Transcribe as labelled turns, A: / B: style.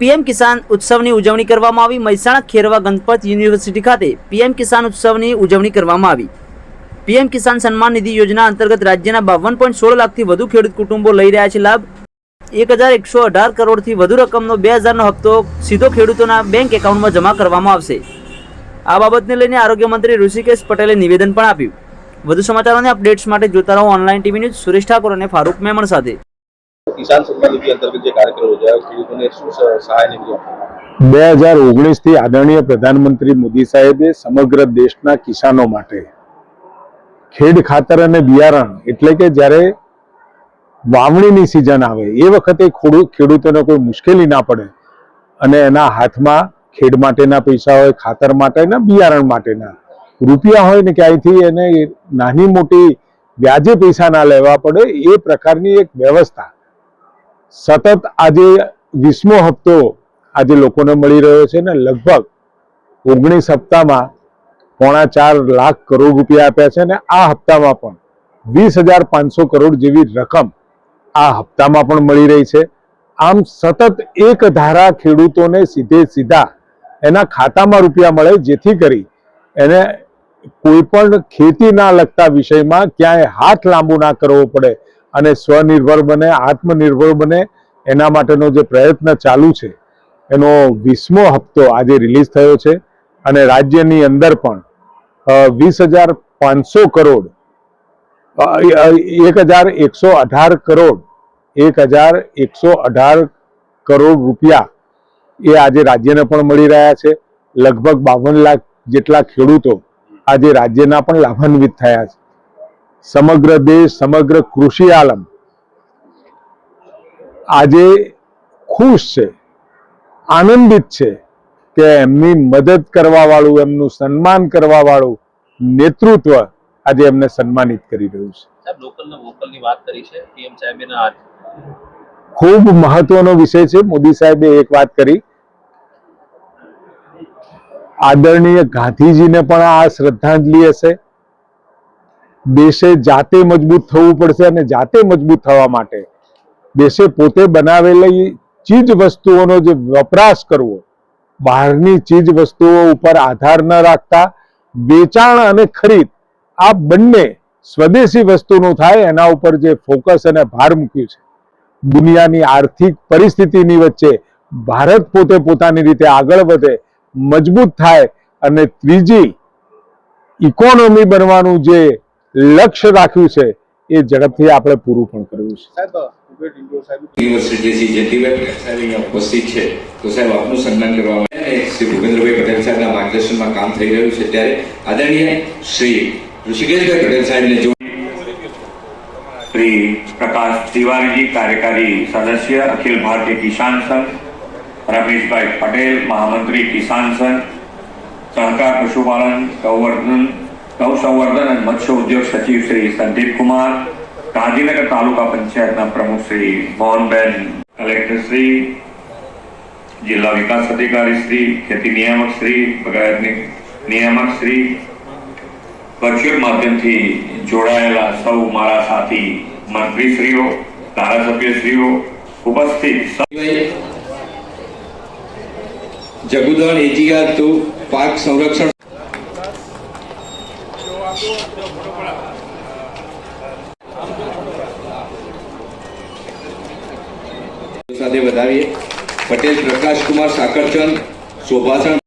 A: PM Kisan ઉત્સવની ઉજવણી કરવામાં આવી. મહેસાણા ખેરવા ગણપત યુનિવર્સિટી ખાતે પીએમ કિસાન ઉત્સવની ઉજવણી કરવામાં આવી. પીએમ કિસાન સન્માન નિધિ યોજના અંતર્ગત રાજ્યના બાવન પોઈન્ટ સોળ લાખથી વધુ ખેડૂત કુટુંબો લઈ રહ્યા છે લાભ. એક હજાર એકસો અઢાર કરોડથી વધુ રકમનો બે હજારનો હપ્તો સીધો ખેડૂતોના બેંક એકાઉન્ટમાં જમા કરવામાં આવશે. આ બાબતને લઈને આરોગ્ય મંત્રી ઋષિકેશ પટેલે નિવેદન પણ આપ્યું. વધુ સમાચારો અને અપડેટ્સ માટે જોતા રહો online TV news Suresh Thakor અને ફારૂક મેમણ સાથે.
B: કિસાન સન્માન નિધિ અંતર્ગત જે કાર્યક્રમ યોજાયો ખેડૂતોને શું સહાય ને
C: બે હજાર ઓગણીસથી આદરણીય પ્રધાનમંત્રી મોદી સાહેબે સમગ્ર દેશના કિસાનો માટે ખેડ ખાતર અને બિયારણ એટલે કે જ્યારે વાવણીની સિઝન આવે, એ વખતે ખેડૂતોને કોઈ મુશ્કેલી ના પડે અને એના હાથમાં ખેડ માટેના પૈસા હોય, ખાતર માટેના, બિયારણ માટેના. રૂપિયા હોય ને ક્યાંયથી એને નાની મોટી વ્યાજે પૈસા ના લેવા પડે, એ પ્રકારની એક વ્યવસ્થા સતત આજે વીસમો હપ્તો આજે લોકોને મળી રહ્યો છે ને લગભગ ઓગણીસ હપ્તામાં પોણા ચાર લાખ કરોડ રૂપિયા આપ્યા છે અને આ હપ્તામાં પણ વીસ હજાર પાંચસો કરોડ જેવી રકમ આ હપ્તામાં પણ મળી રહી છે. આમ સતત એક ધારા ખેડૂતોને સીધે સીધા એના ખાતામાં રૂપિયા મળે જેથી કરી એને કોઈ પણ ખેતીના લગતા વિષયમાં ક્યાંય હાથ લાંબુ ના કરવો પડે. અને સ્વનિર્ભર બને, આત્મનિર્ભર બને, એના માટેનો જે પ્રયત્ન ચાલુ છે, એનો વીસમો હપ્તો આજે રિલીઝ થયો છે અને રાજ્યની અંદર પણ વીસ હજાર પાંચસો કરોડ એક હજાર એકસો અઢાર કરોડ, એક હજાર એકસો અઢાર કરોડ રૂપિયા એ આજે રાજ્યને પણ મળી રહ્યા છે. લગભગ બાવન લાખ જેટલા ખેડૂતો આજે રાજ્યના પણ લાભાન્વિત થયા છે. સમગ્ર દેશ સમગ્ર કૃષિ આલમ આજે ખુશ છે આનંદિત છે કે એમની મદદ કરવા વાળું એમનું સન્માન કરવા વાળું નેતૃત્વ આજે એમને સન્માનિત કરી રહ્યું છે. ખૂબ મહત્વનો વિષય છે મોદી સાહેબે એક વાત કરી. આદરણીય ગાંધીજીને પણ આ શ્રદ્ધાંજલિ હશે. દેશે જાતે મજબૂત થવું પડશે અને જાતે મજબૂત થવા માટે દેશે પોતે બનાવેલી ચીજ વસ્તુઓનો જે વપરાશ કરવો, બહારની ચીજ વસ્તુઓ ઉપર આધાર ન રાખતા, વેચાણ અને ખરીદ, આ બંને સ્વદેશી વસ્તુનું થાય, એના ઉપર જે ફોકસ અને ભાર મૂક્યું છે. દુનિયાની આર્થિક પરિસ્થિતિની વચ્ચે ભારત પોતે પોતાની રીતે આગળ વધે, મજબૂત થાય અને ત્રીજી, ઇકોનોમી બનવાનું જે લક્ષ્ય રાખ્યું છે એ ઝડપથી આપણે પૂરું પણ કર્યું છે.
D: ઉપસ્થિત છે તો સાહેબ આપનું સન્માન શ્રી ભૂપેન્દ્રભાઈ પટેલ સાહેબના માર્ગદર્શનમાં કામ થઈ રહ્યું છે. ત્યારે આદરણીય શ્રી ઋષિકેશભાઈ પટેલ
E: શ્રી પ્રકાશ તિવારીજી કાર્યકારી સદસ્ય અખિલ ભારતીય કિસાન સંઘ રમેશભાઈ પટેલ મહામંત્રી કિસાન સંઘ સહકાર પશુપાલન ગૌવર્ધન ગૌસંવર્ધન અને મત્સ્ય ઉદ્યોગ સચિવ શ્રી સંદીપ કુમાર, ગાંધીનગર તાલુકા પંચાયતના પ્રમુખ શ્રી મોહનબેન, કલેક્ટર શ્રી, જિલ્લા વિકાસ અધિકારી શ્રી, ખેતી નિયામક શ્રી બગાયતની નિયામક શ્રી, વર્ચ્યુઅલ માધ્યમથી જોડાયેલા સૌ મારા સાથી મંત્રીશ્રીઓ, ધારાસભ્યશ્રીઓ ઉપસ્થિત.
D: જગુદળ એજીઆર ટુ પાક સંરક્ષણ સાથે વધાવીએ. પટેલ પ્રકાશ કુમાર સાકરચંદ શોભાસણ